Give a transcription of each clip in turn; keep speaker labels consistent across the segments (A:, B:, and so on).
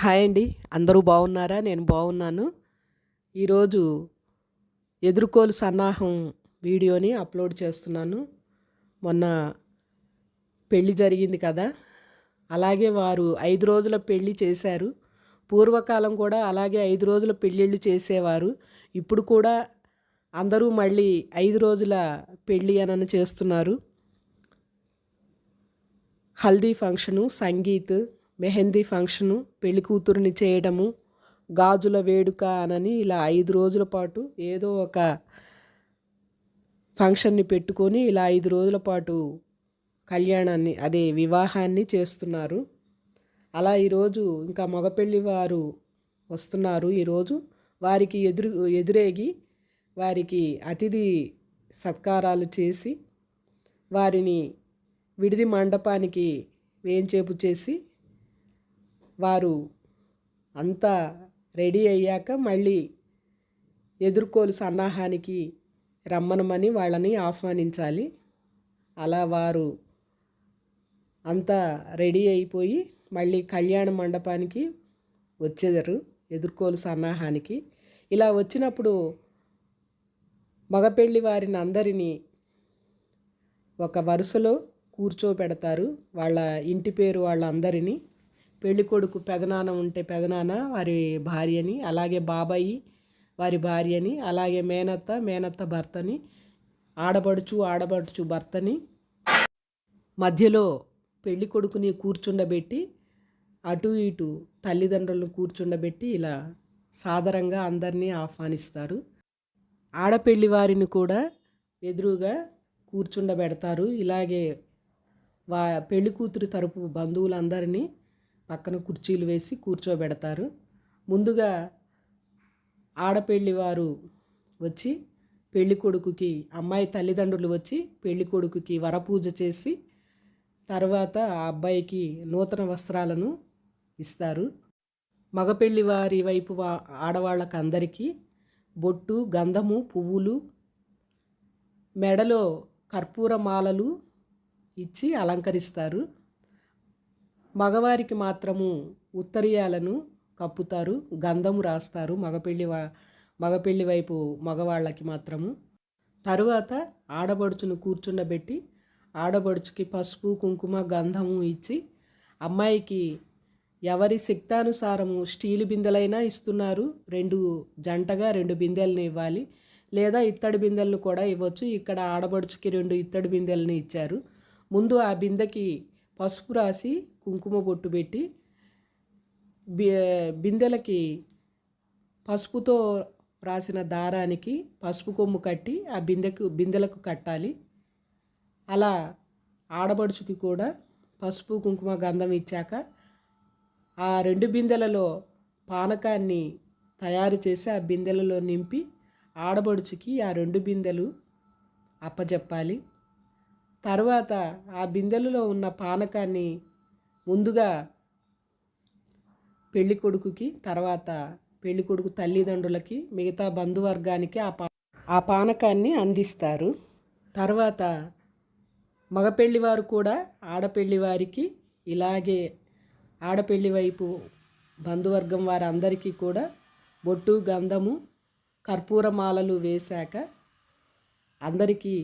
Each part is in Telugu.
A: హాయ్ అండి. అందరూ బాగున్నారా? నేను బాగున్నాను. ఈరోజు ఎదుర్కోలు సన్నాహం వీడియోని అప్లోడ్ చేస్తున్నాను. మొన్న పెళ్ళి జరిగింది కదా. అలాగే వారు ఐదు రోజుల పెళ్ళి చేశారు. పూర్వకాలం కూడా అలాగే ఐదు రోజుల పెళ్ళిళ్ళు చేసేవారు. ఇప్పుడు కూడా అందరూ మళ్ళీ ఐదు రోజుల పెళ్ళి అనని చేస్తున్నారు. హల్దీ ఫంక్షను సంగీత్ మెహందీ ఫంక్షను పెళ్ళి కూతురిని చేయడము గాజుల వేడుక అనని ఇలా ఐదు రోజుల పాటు ఏదో ఒక ఫంక్షన్ని పెట్టుకొని ఇలా ఐదు రోజుల పాటు కళ్యాణాన్ని అదే వివాహాన్ని చేస్తున్నారు. అలా ఈరోజు ఇంకా మగపెళ్ళి వారు వస్తున్నారు. ఈరోజు వారికి ఎదురు ఎదురేగి వారికి అతిథి సత్కారాలు చేసి వారిని విడిది మండపానికి వేంచేపు చేసి వారు అంతా రెడీ అయ్యాక మళ్ళీ ఎదుర్కోలు సన్నాహానికి రమ్మనమని వాళ్ళని ఆహ్వానించాలి. అలా వారు అంతా రెడీ అయిపోయి మళ్ళీ కళ్యాణ మండపానికి వచ్చేదారు ఎదుర్కోలు సన్నాహానికి. ఇలా వచ్చినప్పుడు మగపెళ్ళి వారిని అందరినీ ఒక వరుసలో కూర్చోబెడతారు వాళ్ళ ఇంటి పేరు వాళ్ళందరినీ పెళ్ళికొడుకు పెదనాన్న ఉంటే పెదనాన్న వారి భార్యని అలాగే బాబాయి వారి భార్యని అలాగే మేనత్త మేనత్త భర్తని ఆడబడుచు ఆడబడుచు భర్తని మధ్యలో పెళ్ళి కొడుకుని కూర్చుండబెట్టి అటు ఇటు తల్లిదండ్రులను కూర్చుండబెట్టి ఇలా సాదరంగా అందరినీ ఆహ్వానిస్తారు. ఆడపెళ్ళి వారిని కూడా ఎదురుగా కూర్చుండబెడతారు. ఇలాగే వా పెళ్ళి కూతురు తరపు బంధువులందరినీ పక్కన కుర్చీలు వేసి కూర్చోబెడతారు. ముందుగా ఆడపెళ్ళి వారు వచ్చి పెళ్ళి కొడుకుకి అమ్మాయి తల్లిదండ్రులు వచ్చి పెళ్ళి కొడుకుకి వరపూజ చేసి తర్వాత ఆ అబ్బాయికి నూతన వస్త్రాలను ఇస్తారు. మగపెళ్ళి వారి వైపు వా ఆడవాళ్ళకి అందరికీ బొట్టు గంధము పువ్వులు మెడలో కర్పూర మాలలు ఇచ్చి అలంకరిస్తారు. మగవారికి మాత్రము ఉత్తరీయాలను కప్పుతారు గంధము రాస్తారు. మగపెళ్ళి వా మగపెళ్ళి వైపు మగవాళ్ళకి మాత్రము. తరువాత ఆడబడుచును కూర్చుండబెట్టి ఆడబడుచుకి పసుపు కుంకుమ గంధము ఇచ్చి అమ్మాయికి ఎవరి శక్తానుసారము స్టీలు బిందెలైనా ఇస్తున్నారు. రెండు జంటగా రెండు బిందెలను ఇవ్వాలి. లేదా ఇత్తడి బిందెలను కూడా ఇవ్వచ్చు. ఇక్కడ ఆడబడుచుకి రెండు ఇత్తడి బిందెలను ఇచ్చారు. ముందు ఆ బిందెకి పసుపు రాసి కుంకుమ బొట్టు పెట్టి బిందెలకి పసుపుతో రాసిన దారానికి పసుపు కొమ్ము కట్టి ఆ బిందెకు బిందెలకు కట్టాలి. అలా ఆడబడుచుకి కూడా పసుపు కుంకుమ గంధం ఇచ్చాక ఆ రెండు బిందెలలో పానకాన్ని తయారు చేసి ఆ బిందెలలో నింపి ఆడబడుచుకి ఆ రెండు బిందెలు అప్పజెప్పాలి. తర్వాత ఆ బిందెలలో ఉన్న పానకాన్ని ముందుగా పెళ్ళి కొడుకుకి తర్వాత పెళ్ళి కొడుకు తల్లిదండ్రులకి మిగతా బంధువర్గానికి ఆ పా ఆ పానకాన్ని అందిస్తారు. తర్వాత మగపెళ్ళి వారు కూడా ఆడపెళ్ళి వారికి ఇలాగే ఆడపెళ్ళి వైపు బంధువర్గం వారందరికీ కూడా బొట్టు గంధము కర్పూరమాలలు వేశాక అందరికీ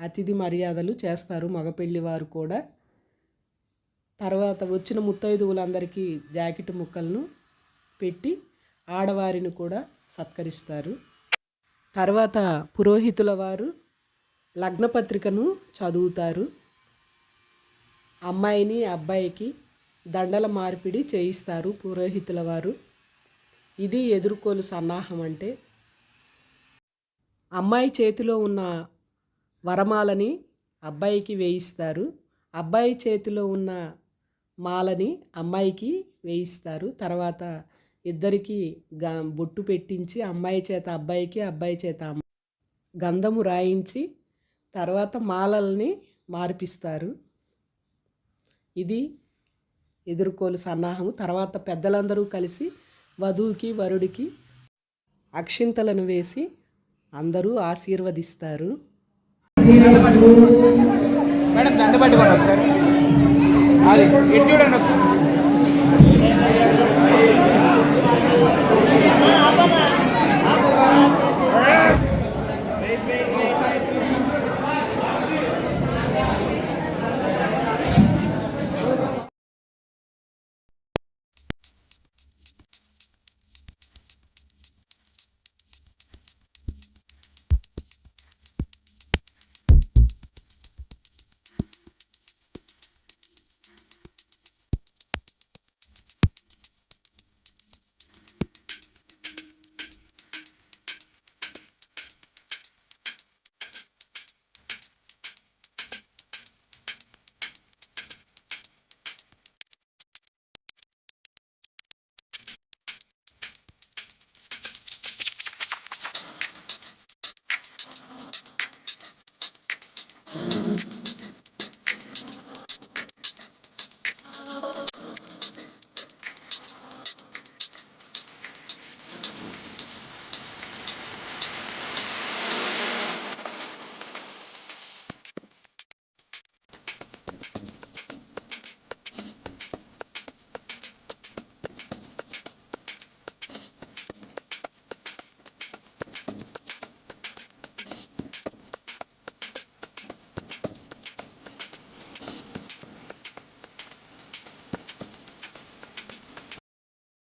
A: అతిథి మర్యాదలు చేస్తారు మగపెళ్ళి వారు కూడా. తర్వాత వచ్చిన ముత్తైదువులందరికీ జాకెట్ ముక్కలను పెట్టి ఆడవారిని కూడా సత్కరిస్తారు. తర్వాత పురోహితుల వారు లగ్నపత్రికను చదువుతారు. అమ్మాయిని అబ్బాయికి దండల మార్పిడి చేయిస్తారు పురోహితుల వారు. ఇది ఎదుర్కోలు సన్నాహం అంటే అమ్మాయి చేతిలో ఉన్న వరమాలని అబ్బాయికి వేయిస్తారు. అబ్బాయి చేతిలో ఉన్న మాలని అమ్మాయికి వేయిస్తారు. తర్వాత ఇద్దరికి గ బొట్టు పెట్టించి అమ్మాయి చేత అబ్బాయికి అబ్బాయి చేత గంధము రాయించి తర్వాత మాలల్ని మార్పిస్తారు. ఇది ఎదుర్కోలు సన్నాహము. తర్వాత పెద్దలందరూ కలిసి వధువుకి వరుడికి అక్షింతలను వేసి అందరూ ఆశీర్వదిస్తారు.
B: మేడం దండ పట్టుకోండి ఒకసారి అది ఎటు చూడండి ఒకసారి Thank you.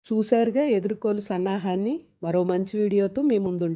A: చూశారుగా ఎదుర్కోలు సన్నాహాన్ని. మరో మంచి వీడియోతో మీ ముందుంటాను